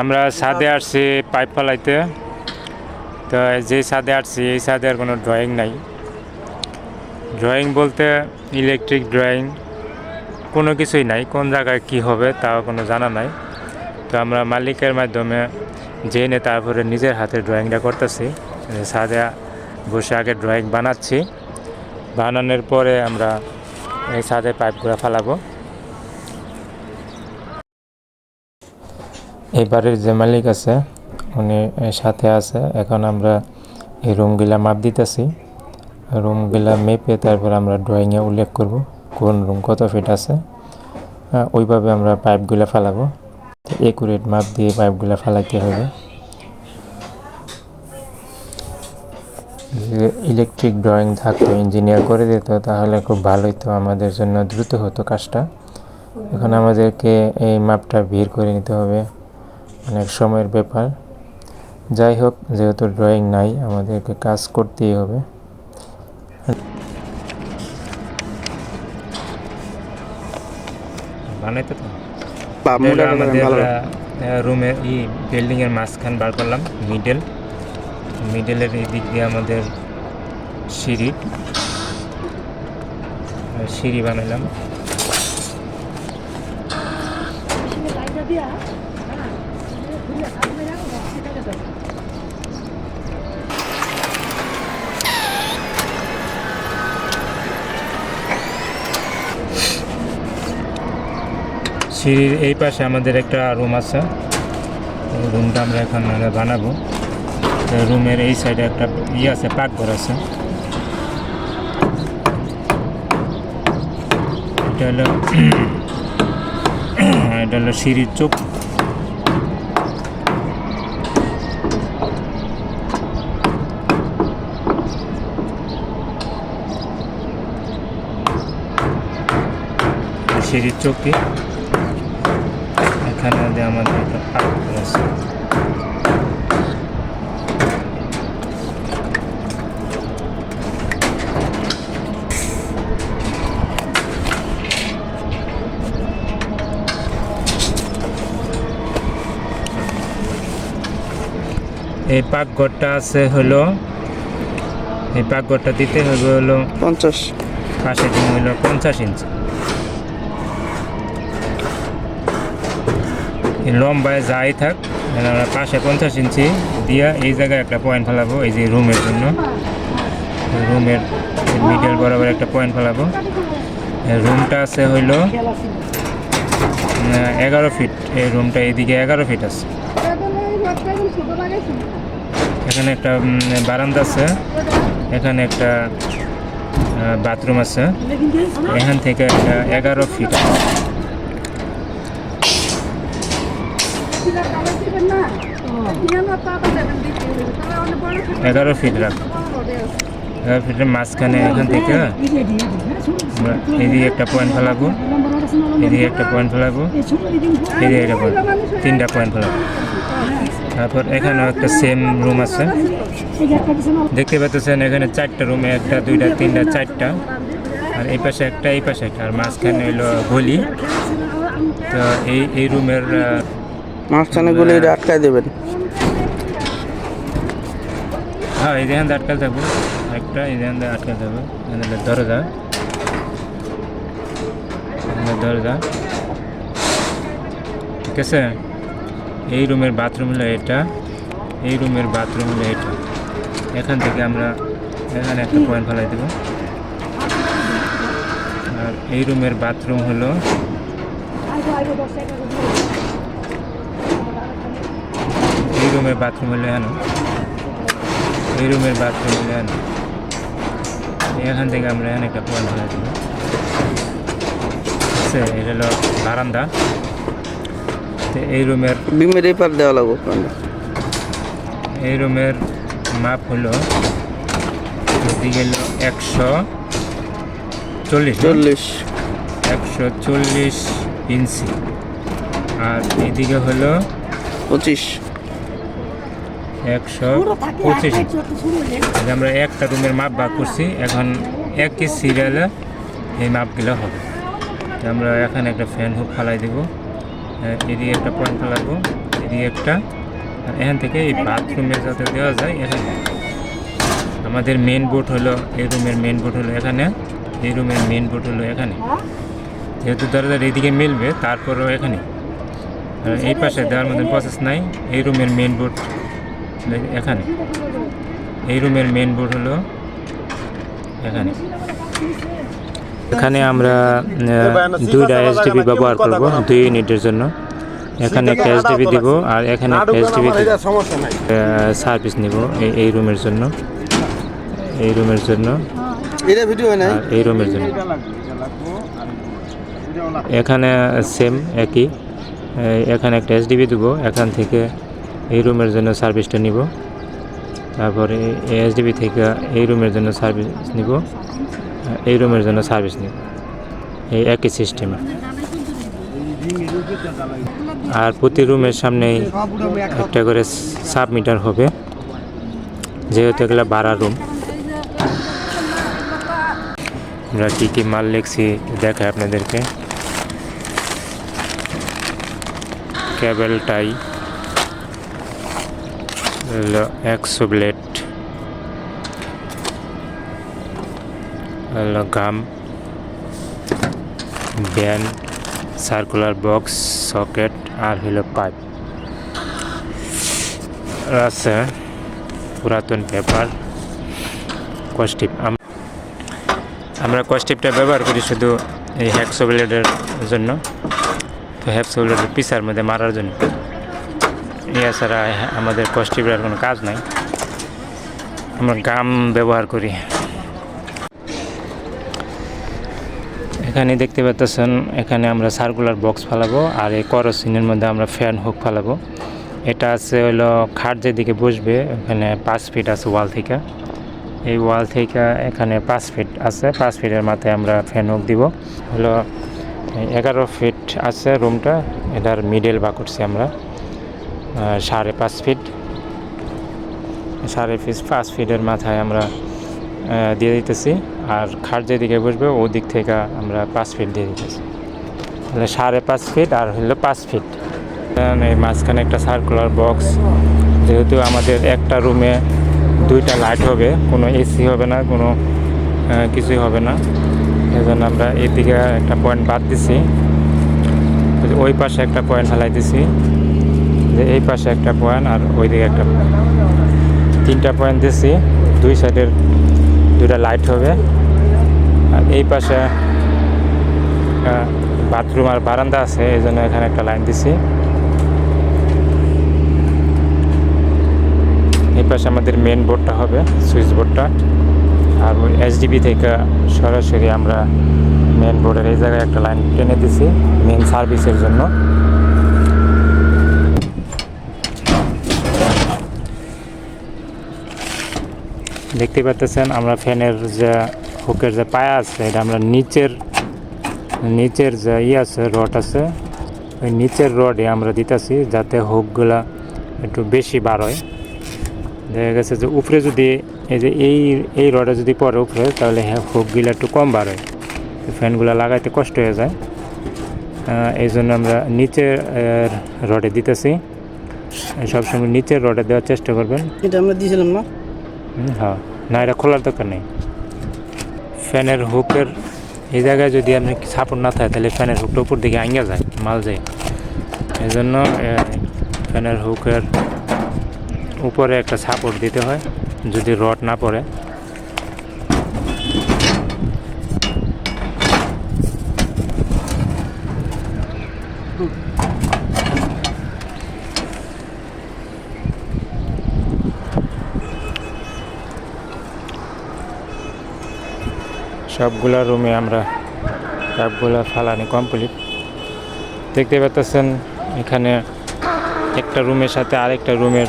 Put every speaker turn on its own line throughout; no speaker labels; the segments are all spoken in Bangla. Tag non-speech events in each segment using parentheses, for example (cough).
আমরা ছাদে আসছি পাইপ ফালাইতে। তো যে ছাদে আসছি, এই ছাদে আর কোনো ড্রয়িং নাই। ড্রয়িং বলতে ইলেকট্রিক ড্রয়িং কোনো কিছুই নাই, কোন জায়গায় কি হবে তাও কোনো জানা নাই। তো আমরা মালিকের মাধ্যমে জেনে তারপরে নিজের হাতে ড্রয়িংটা করতেছি। ছাদে বসে আগে ড্রয়িং বানাচ্ছি। বানানোর পরে আমরা এই ছাদে পাইপগুলো ফালাবো। এই বাড়ির যে মালিক আছে, উনি সাথে আছে। এখন আমরা এই রুমগুলা মাপ দিতেছি। রুমগুলা মেপে তারপর আমরা ড্রয়িংয়ে উল্লেখ করব, কোন রুম কত ফিট আছে। ওইভাবে আমরা পাইপগুলা ফালাবো। একুরেট মাপ দিয়ে পাইপগুলা ফালাইতে হবে। ইলেকট্রিক ড্রয়িং থাকতো ইঞ্জিনিয়ার করে দিত, তাহলে খুব ভালো হতো আমাদের জন্য দ্রুত হতো কাজটা। এখন আমাদেরকে এই মাপটা ভিড় করে নিতে হবে। অনেক সময়ের ব্যাপার। যাই হোক যেহেতু ড্রয়িং নাই আমাদেরকে কাজ করতেই হবে। বানাইতে তো। আমাদের রুমের ই বিল্ডিং এর মাঝখান বার করলাম মিডল মিডলের এই দিক দিয়ে আমাদের সিঁড়ি। সিঁড়ি বানাইলাম। সিঁড়ির এই পাশে আমাদের একটা রুম আছে। রুমটা আমরা এখন বানাবো। রুমের এই সাইডে একটা ইয়ে আছে, পাকঘর আছে। এটা হলো (clears throat) এটা হলো সিঁড়ির চোখ। সিঁড়ির চৌকি এখানে আমাদের আছে। এই পাকঘরটা আছে হলো এই পাকঘরটা দিতে হবে হলো
পঞ্চাশ।
পাশে হলো পঞ্চাশ ইঞ্চি। লম্বায় যাই থাক আমরা পাশে পঞ্চাশ ইঞ্চি দিয়া এই জায়গায় একটা পয়েন্ট ফেলাবো, এই যে রুমের জন্য। রুমের মিডল বরাবর একটা পয়েন্ট ফেলাবো। রুমটা আছে হইল এগারো ফিট এই রুমটা এইদিকে এগারো ফিট আছে। এখানে একটা বারান্দা আছে। এখানে একটা বাথরুম আছে। এখান থেকে একটা এগারো ফিট এগারো ফিট রাখ এগারো ফিটের মাঝখানে এখান থেকে এদিকে একটা পয়েন্ট ফেলাবো এদিকে একটা পয়েন্ট ফেলাবো এদিকে একটা পয়েন্ট তিনটা পয়েন্ট ফেলাবো তারপর এখানেও একটা সেম রুম আছে দেখতে পাচ্ছেন এখানে চারটা রুমে একটা দুইটা তিনটা চারটা আর এই পাশে একটা এই পাশে একটা আর মাঝখানে হইল গলি তো এই এই রুমের
মাঝখানে গুলো এটা আটকায় দেবেন।
হ্যাঁ এই যেখান আটকাল থাকব একটা এই যেখান আটকাল থাকব দরজা দরজা ঠিক আছে? এই রুমের বাথরুম হলো এটা। এই রুমের বাথরুম হলো এটা। এখান থেকে আমরা এখানে একটা পয়েন্ট ফেলাই দেবো। আর এই রুমের বাথরুম হলো রুমের বাথরুম এখানে। এই রুমের বাথরুম হলো এখানে। থেকে আমরা এখানে একটা পয়েন্ট ফেলাই দেবো এটা হলো বারান্দা। তো এই রুমের
বিমের এই পার দেওয়া লাগবে
এই রুমের মাপ হলো এদিকে হলো একশো চল্লিশ না?
চল্লিশ।
একশো চল্লিশ ইঞ্চি। আর এদিকে হলো
পঁচিশ।
একশো পঁচিশ। আমরা একটা রুমের মাপ ভাগ করছি। এখন একই সিরিয়ালে এই মাপগুলো হবে। আমরা এখানে একটা ফ্যান হুক ফালাই দেবো। এদিকে একটা পয়েন্ট ফেলাবো এদিকে একটা। আর এখান থেকে এই বাথরুমে যাতে দেওয়া যায় এখানে। আমাদের মেন বোর্ড হলো এই রুমের মেন বোর্ড হলো এখানে এই রুমের মেন বোর্ড হলো এখানে। যেহেতু দরজার এইদিকে মিলবে তারপরেও এখানে। এই পাশে দেওয়ার মধ্যে প্রসেস নাই এই রুমের মেন বোর্ড এখানে। এই রুমের মেন বোর্ড হলো এখানে। এখানে আমরা দুইটা এসডিবি ব্যবহার করব দুই ইউনিটের জন্য। এখানে একটা এসডিবি দিব আর এখানে একটা এসডিবি দিব। সার্ভিস নিব এই- এই রুমের জন্য। এই রুমের জন্য।
এটা ভিডিও হয় নাই?
এই রুমের জন্য। এখানে সেম একই। এখানে একটা এসডিবি দেবো এখান থেকে এই রুমের জন্য সার্ভিসটা নিব। তারপরে এই এসডিবি থেকে এই রুমের জন্য সার্ভিস নিব। এই রুমের জন্য সার্ভিস নিব। এই একই সিস্টেমে। আর প্রতি রুমের সামনেই একটা করে সাব মিটার হবে। যেহেতু এগুলো ভাড়া রুম। আমরা কী কী মাল লিখছি দেখায় আপনাদেরকে। কেবল টাই। হলো একশো ব্লেড হলো গাম, ব্যান, সার্কুলার বক্স, সকেট আর হলো পাইপ। আছে পুরাতন পেপার কস্টিপ আমরা কস্টিপটা ব্যবহার করি শুধু এই হ্যাকসো ব্লেডের জন্য। তো হ্যাকসো ব্লেডের পিসার মধ্যে মারার জন্য। এছাড়া আমাদের কস্টিপের কোনো কাজ নাই। আমরা গাম ব্যবহার করি। এখানে দেখতে পাচ্ছেন এখানে আমরা সার্কুলার বক্স ফালাবো আর এই করসিনের মধ্যে আমরা ফ্যান হুক ফালাবো। এটা আছে হলো খাট যেদিকে বসবে, ওখানে পাঁচ ফিট আছে ওয়াল থেকে। এই ওয়াল থেকে এখানে পাঁচ ফিট আছে, পাঁচ ফিটের মাথায় আমরা ফ্যান হুক দিব। হলো এগারো ফিট আছে রুমটা এটার মিডল বা করছি আমরা। সাড়ে পাঁচ ফিট সাড়ে ফিট পাঁচ ফিটের মাথায় আমরা দিয়ে দিতেছি। আর খাট যেদিকে বসবে, ওদিক থেকে আমরা পাঁচ ফিট দিয়ে দিতেছি। তাহলে সাড়ে পাঁচ ফিট আর হলো পাঁচ ফিট এই মাঝখানে একটা সার্কুলার বক্স যেহেতু আমাদের একটা রুমে দুইটা লাইট হবে, কোনো এসি হবে না, কোনো কিছুই হবে না। এই জন্য আমরা এদিকে একটা পয়েন্ট বাদ দিছি। ওই পাশে একটা পয়েন্ট ফেলাই দিছি। যে এই পাশে একটা পয়েন্ট আর ওইদিকে একটা তিনটা পয়েন্ট দিছি। দুই সাইডের দুইটা লাইট হবে। আর এই পাশে বাথরুম আর বারান্দা আছে, এই জন্য এখানে একটা লাইন দিছি। এই পাশে আমাদের মেন বোর্ডটা হবে সুইচ বোর্ডটা আর ওই এসডিবি থেকে সরাসরি আমরা মেন বোর্ডের এই জায়গায় একটা লাইন টেনে দিছি মেন সার্ভিসের জন্য। দেখতে পাচ্ছেন আমরা ফ্যানের যে হুকের যে পায়া আছে, এটা আমরা নিচের নিচের যে ইয়ে আছে, রড আছে, ওই নিচের রডে আমরা দিতেছি যাতে হুকগুলা একটু বেশি বার হয়। দেখা গেছে যে উপরে যদি এই যে এই এই রডে যদি পরে উপরে তাহলে হ্যাঁ হুকগুলো একটু কম তো ফ্যানগুলো লাগাইতে কষ্ট হয়ে যায়। এই জন্য আমরা নিচের রডে দিতেছি। সবসময় নিচের রডে দেওয়ার চেষ্টা করবেন।
এটা আমরা দিয়েছিলাম না।
হ্যাঁ না এটা খোলার দরকার নেই। ফ্যানের হুকের এই জায়গায় যদি আপনি সাপোর্ট না থাকে, তাহলে ফ্যানের হুকটা উপর দিকে আঙ্গা যায়, মাল যায়। এই জন্য ফ্যানের হুকের উপরে একটা সাপোর্ট দিতে হয়, যদি রড না পড়ে। সবগুলা রুমে আমরা সবগুলা ফালানি কমপ্লিট দেখতে পাচ্ছেন এখানে একটা রুমের সাথে আরেকটা রুমের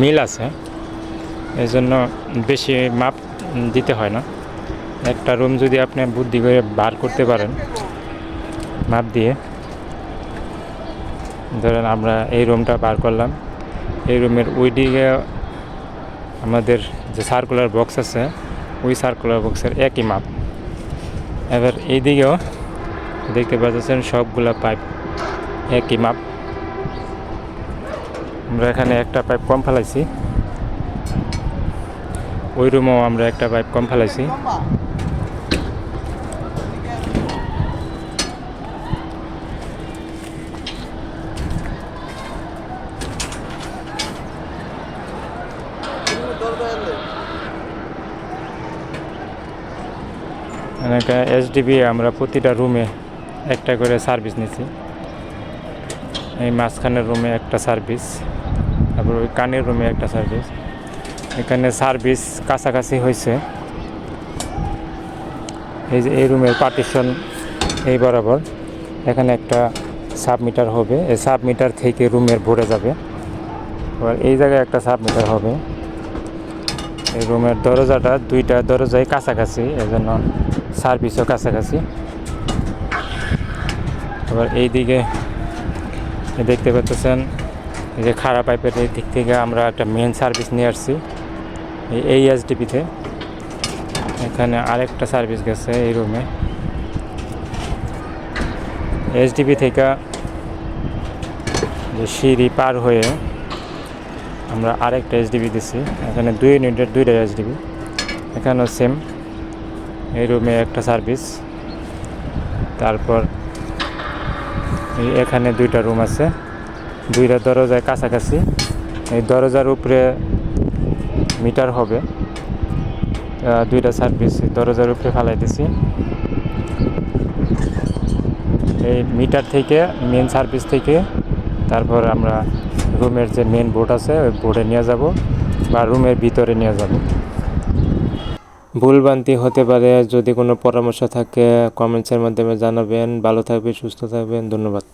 মিল আছে। এই জন্য বেশি মাপ দিতে হয় না। একটা রুম যদি আপনি বুদ্ধি করে বার করতে পারেন, মাপ দিয়ে। ধরেন আমরা এই রুমটা বার করলাম। এই রুমের দিকে আমাদের যে সার্কুলার বক্স আছে ওই সার্কুলার বক্সের একই মাপ। এবার এইদিকেও দেখতে পাচ্ছেন সবগুলা পাইপ একই মাপ। আমরা এখানে একটা পাইপ কম ফেলাইছি। ওই রুমেও আমরা একটা পাইপ কম ফেলাইছি। এসডিবি আমরা প্রতিটা রুমে একটা করে সার্ভিস নিছি। এই মাঝখানের রুমে একটা সার্ভিস তারপর ওই কানের রুমে একটা সার্ভিস এখানে সার্ভিস কাছাকাছি হয়েছে এই যে, এই রুমের পার্টিশন এই বরাবর। এখানে একটা সাবমিটার হবে। এই সাবমিটার থেকে রুমের ভরে যাবে। এবার এই জায়গায় একটা সাবমিটার হবে। এই রুমের দরজাটা দুইটা দরজাই কাছাকাছি, এজন্য সার্ভিসও কাছাকাছি। এবার এই দিকে দেখতে পাচ্ছেন, এই যে খারাপ পাইপের এই দিক থেকে আমরা একটা মেন সার্ভিস নিয়ে আসছি, এই এই এসডিপিতে এখানে আরেকটা সার্ভিস গেছে এই রুমে এসডিপি থেকে যে সিঁড়ি পার হয়ে আমরা আরেকটা এসডিবি দিছি। এখানে দুই ইউনিটের দুইটা এসডিবি এখানেও সেম এই রুমে একটা সার্ভিস তারপর এখানে দুইটা রুম আছে। দুইটা দরজায় কাছাকাছি। এই দরজার উপরে মিটার হবে। দুইটা সার্ভিস দরজার উপরে ফেলাই দিছি। এই মিটার থেকে মেন সার্ভিস থেকে, তারপর আমরা রুমের যে মেন বোর্ড আছে, ওই বোর্ডে নিয়ে যাব বা রুমের ভিতরে নিয়ে যাব। ভুলভ্রান্তি হতে পারে, যদি কোনো পরামর্শ থাকে কমেন্টসের মাধ্যমে জানাবেন। ভালো থাকবেন, সুস্থ থাকবেন, ধন্যবাদ।